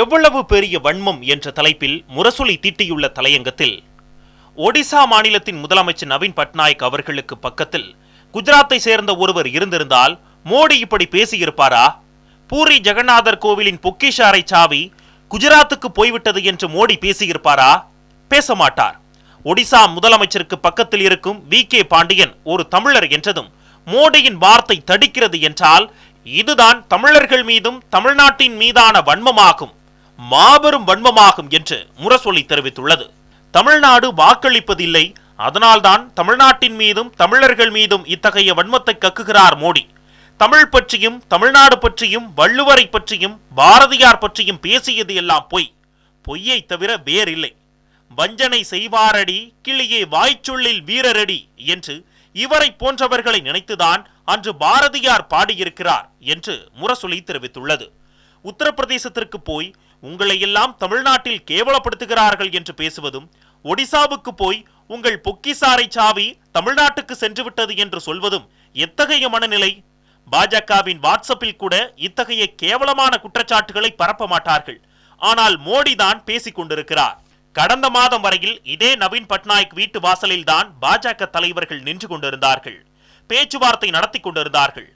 எவ்வளவு பெரிய வன்மம் என்ற தலைப்பில் முரசொலி தீட்டியுள்ள தலையங்கத்தில் ஒடிசா மாநிலத்தின் முதலமைச்சர் நவீன் பட்நாயக் அவர்களுக்கு பக்கத்தில் குஜராத்தை சேர்ந்த ஒருவர் இருந்திருந்தால் மோடி இப்படி பேசியிருப்பாரா? பூரி ஜெகநாதர் கோவிலின் பொக்கிஷாரை சாவி குஜராத்துக்கு போய்விட்டது என்று மோடி பேசியிருப்பாரா? பேச மாட்டார் ஒடிசா முதலமைச்சருக்கு பக்கத்தில் இருக்கும் வி கே பாண்டியன் ஒரு தமிழர் என்றதும் மோடியின் வார்த்தை தடிக்கிறது என்றால் இதுதான் தமிழர்கள் மீதும் தமிழ்நாட்டின் மீதான வன்மமாகும். மாபெரும் வன்மமாகும் என்று முரசொலி தெரிவித்துள்ளது. தமிழ்நாடு வாக்களிப்பதில்லை. அதனால்தான் தமிழ்நாட்டின் மீதும் தமிழர்கள் மீதும் இத்தகைய வன்மத்தை கக்குகிறார் மோடி. தமிழ் பற்றியும் தமிழ்நாடு பற்றியும் வள்ளுவரை பற்றியும் பாரதியார் பற்றியும் பேசியது எல்லாம் பொய். பொய்யை தவிர வேறில்லை. வஞ்சனை செய்வாரடி கிளியே வாய்ச்சொல்லில் வீரரடி என்று இவரை போன்றவர்களை நினைத்துதான் அன்று பாரதியார் பாடியிருக்கிறார் என்று முரசொலி தெரிவித்துள்ளது. உத்தரப்பிரதேசத்திற்கு போய் உங்களை எல்லாம் தமிழ்நாட்டில் கேவலப்படுத்துகிறார்கள் என்று பேசுவதும் ஒடிசாவுக்கு போய் உங்கள் பொக்கிசாரை சாவி தமிழ்நாட்டுக்கு சென்றுவிட்டது என்று சொல்வதும் எத்தகைய மனநிலை? பாஜகவின் வாட்ஸ்அப்பில் கூட இத்தகைய கேவலமான குற்றச்சாட்டுகளை பரப்ப மாட்டார்கள். ஆனால் மோடி தான் பேசிக் கொண்டிருக்கிறார். கடந்த மாதம் வரையில் இதே நவீன் பட்நாயக் வீட்டு வாசலில்தான் பாஜக தலைவர்கள் நின்று கொண்டிருந்தார்கள். பேச்சுவார்த்தை நடத்தி கொண்டிருந்தார்கள்.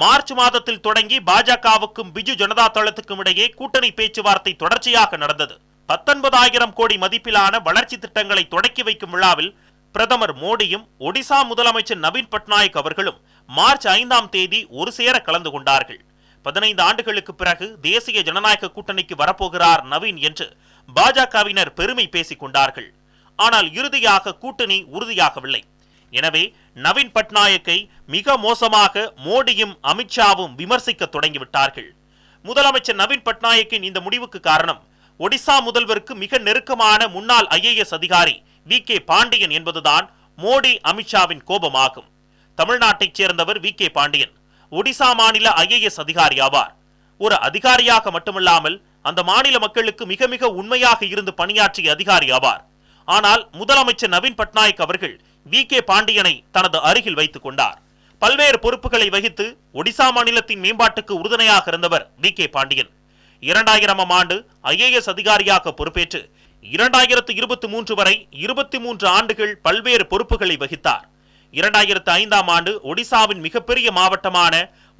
மார்ச் மாதத்தில் தொடங்கி பாஜகவுக்கும் பிஜு ஜனதா தளத்துக்கும் இடையே கூட்டணி பேச்சுவார்த்தை தொடர்ச்சியாக நடந்தது. பத்தொன்பதாயிரம் கோடி மதிப்பிலான வளர்ச்சி திட்டங்களை தொடக்கி வைக்கும் விழாவில் பிரதமர் மோடியும் ஒடிசா முதலமைச்சர் நவீன் பட்நாயக் அவர்களும் மார்ச் ஐந்தாம் தேதி ஒரு சேர கலந்து கொண்டார்கள். பதினைந்து ஆண்டுகளுக்கு பிறகு தேசிய ஜனநாயக கூட்டணிக்கு வரப்போகிறார் நவீன் என்று பாஜகவினர் பெருமை பேசிக் கொண்டார்கள். ஆனால் இறுதியாக கூட்டணி உறுதியாகவில்லை. எனவே நவீன் பட்நாயக்கை மிக மோசமாக மோடியும் அமித்ஷாவும் விமர்சிக்க தொடங்கிவிட்டார்கள். முதலமைச்சர் நவீன் பட்நாயக்கின் இந்த முடிவுக்கு காரணம் ஒடிசா முதல்வருக்கு மிக நெருக்கமான முன்னாள் ஐஏஎஸ் அதிகாரி வி கே பாண்டியன் என்பதுதான் மோடி அமித்ஷாவின் கோபமாகும். தமிழ்நாட்டைச் சேர்ந்தவர் வி கே பாண்டியன். ஒடிசா மாநில ஐஏஎஸ் அதிகாரி ஆவார். ஒரு அதிகாரியாக மட்டுமல்லாமல் அந்த மாநில மக்களுக்கு மிக மிக உண்மையாக இருந்து பணியாற்றிய அதிகாரி ஆவார். ஆனால் முதலமைச்சர் நவீன் பட்நாயக் அவர்கள் வி கே பாண்டியனை தனது அருகில் வைத்துக் கொண்டார். பல்வேறு பொறுப்புகளை வகித்து ஒடிசா மாநிலத்தின் மேம்பாட்டுக்கு உறுதுணையாக இருந்தவர் வி கே பாண்டியன். இரண்டாயிரமாம் ஆண்டு ஐஏஎஸ் அதிகாரியாக பொறுப்பேற்று இரண்டாயிரத்து இருபத்தி மூன்று வரை இருபத்தி மூன்று ஆண்டுகள் பல்வேறு பொறுப்புகளை வகித்தார். இரண்டாயிரத்து ஐந்தாம் ஆண்டு ஒடிசாவின் மிகப்பெரிய மாவட்டமான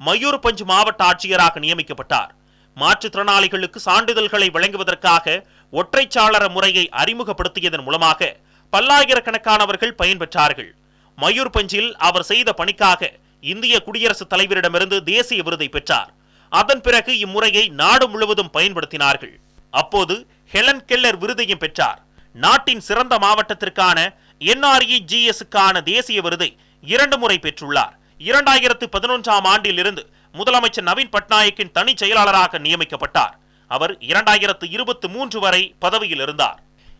மயூர்பஞ்ச் மாவட்ட ஆட்சியராக நியமிக்கப்பட்டார். மாற்றுத்திறனாளிகளுக்கு சான்றிதழ்களை வழங்குவதற்காக ஒற்றைச்சாளர முறையை அறிமுகப்படுத்தியதன் மூலமாக பல்லாயிரக்கணக்கானவர்கள் பயன்பெற்றார்கள். மயூர்பஞ்சில் அவர் செய்த பணிக்காக இந்திய குடியரசுத் தலைவரிடமிருந்து தேசிய விருதை பெற்றார். அதன் பிறகு இம்முறையை நாடு முழுவதும் பயன்படுத்தினார்கள். அப்போது ஹெலன் கெல்லர் விருதையும் பெற்றார். நாட்டின் சிறந்த மாவட்டத்திற்கான என்ஆர்இ ஜிஎஸ்க்கான தேசிய விருதை இரண்டு முறை பெற்றுள்ளார். இரண்டாயிரத்து பதினொன்றாம் ஆண்டில் இருந்து முதலமைச்சர் நவீன் பட்நாயக்கின் தனி செயலாளராக நியமிக்கப்பட்டார். அவர் இரண்டாயிரத்து இருபத்தி மூன்று வரை பதவியில் இருந்தார்.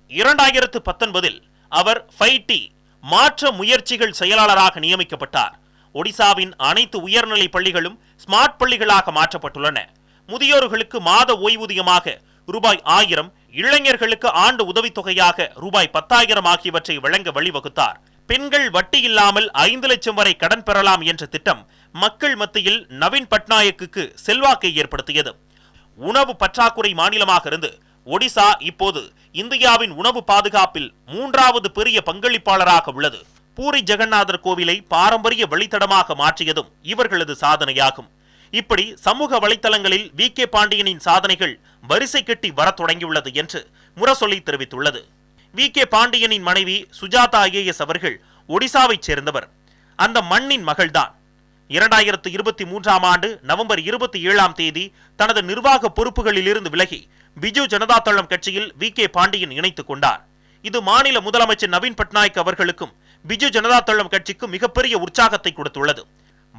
இரண்டாயிரத்து பத்தொன்பதில் அவர் ஃபைடி மாற்ற முயற்சிகள் செயலாளராக நியமிக்கப்பட்டார். ஒடிசாவின் அனைத்து உயர்நிலை பள்ளிகளும் ஸ்மார்ட் பள்ளிகளாக மாற்றப்பட்டுள்ளன. முதியோர்களுக்கு மாத ஓய்வூதியமாக ரூபாய் ஆயிரம் இளைஞர்களுக்கு ஆண்டு உதவித்தொகையாக ரூபாய் பத்தாயிரம் ஆகியவற்றை வழங்க வழிவகுத்தார். பெண்கள் வட்டி இல்லாமல் ஐந்து லட்சம் வரை கடன் பெறலாம் என்ற திட்டம் மக்கள் மத்தியில் நவீன் பட்நாயக்கு செல்வாக்கை ஏற்படுத்தியது. உணவு பற்றாக்குறை மாநிலமாக இருந்து ஒடிசா இப்போது இந்தியாவின் உணவு பாதுகாப்பில் மூன்றாவது பெரிய பங்களிப்பாளராக உள்ளது. பூரி ஜெகநாதர் கோவிலை பாரம்பரிய வழித்தடமாக மாற்றியதும் இவர்களது சாதனையாகும். இப்படி சமூக வலைத்தளங்களில் வி. கே. பாண்டியனின் சாதனைகள் வரிசை கட்டி வரத் தொடங்கியுள்ளது என்று முரசொலி தெரிவித்துள்ளது. வி. கே. பாண்டியனின் மனைவி சுஜாதா ஐஏஎஸ் அவர்கள் ஒடிசாவைச் சேர்ந்தவர். அந்த மண்ணின் மகள்தான். இரண்டாயிரத்து இருபத்தி மூன்றாம் ஆண்டு நவம்பர் இருபத்தி ஏழாம் தேதி தனது நிர்வாக பொறுப்புகளிலிருந்து விலகி பிஜு ஜனதா தளம் கட்சியில் வி கே பாண்டியன் இணைத்துக் கொண்டார். இது மாநில முதலமைச்சர் நவீன் பட்நாயக் அவர்களுக்கும் பிஜு ஜனதா தளம் கட்சிக்கும் மிகப்பெரிய உற்சாகத்தை கொடுத்துள்ளது.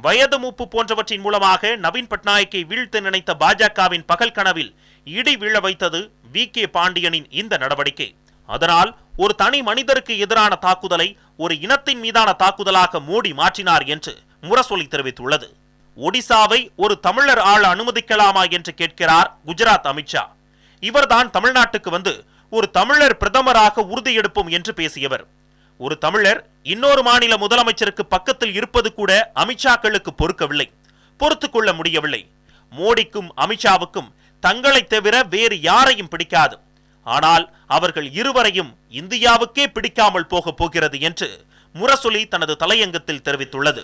வயது மூப்பு போன்றவற்றின் மூலமாக நவீன் பட்நாயக்கை வீழ்த்து நினைத்த பாஜகவின் பகல் கனவில் இடி வீழ வைத்தது வி கே பாண்டியனின் இந்த நடவடிக்கை. அதனால் ஒரு தனி மனிதருக்கு எதிரான தாக்குதலை ஒரு இனத்தின் மீதான தாக்குதலாக மோடி மாற்றினார் என்று முரசொலி தெரிவித்துள்ளது. ஒடிசாவை ஒரு தமிழர் ஆள அனுமதிக்கலாமா என்று கேட்கிறார் குஜராத் அமித்ஷா. இவர்தான் தமிழ்நாட்டுக்கு வந்து ஒரு தமிழர் பிரதமராக உறுதியெடுப்போம் என்று பேசியவர். ஒரு தமிழர் இன்னொரு மாநில முதலமைச்சருக்கு பக்கத்தில் இருப்பது கூட அமித்ஷாக்களுக்கு பொறுக்கவில்லை பொறுத்து கொள்ள முடியவில்லை. மோடிக்கும் அமித்ஷாவுக்கும் தங்களைத் தவிர வேறு யாரையும் பிடிக்காது. ஆனால் அவர்கள் இருவரையும் இந்தியாவுக்கே பிடிக்காமல் போகப் போகிறது என்று முரசொலி தனது தலையங்கத்தில் தெரிவித்துள்ளது.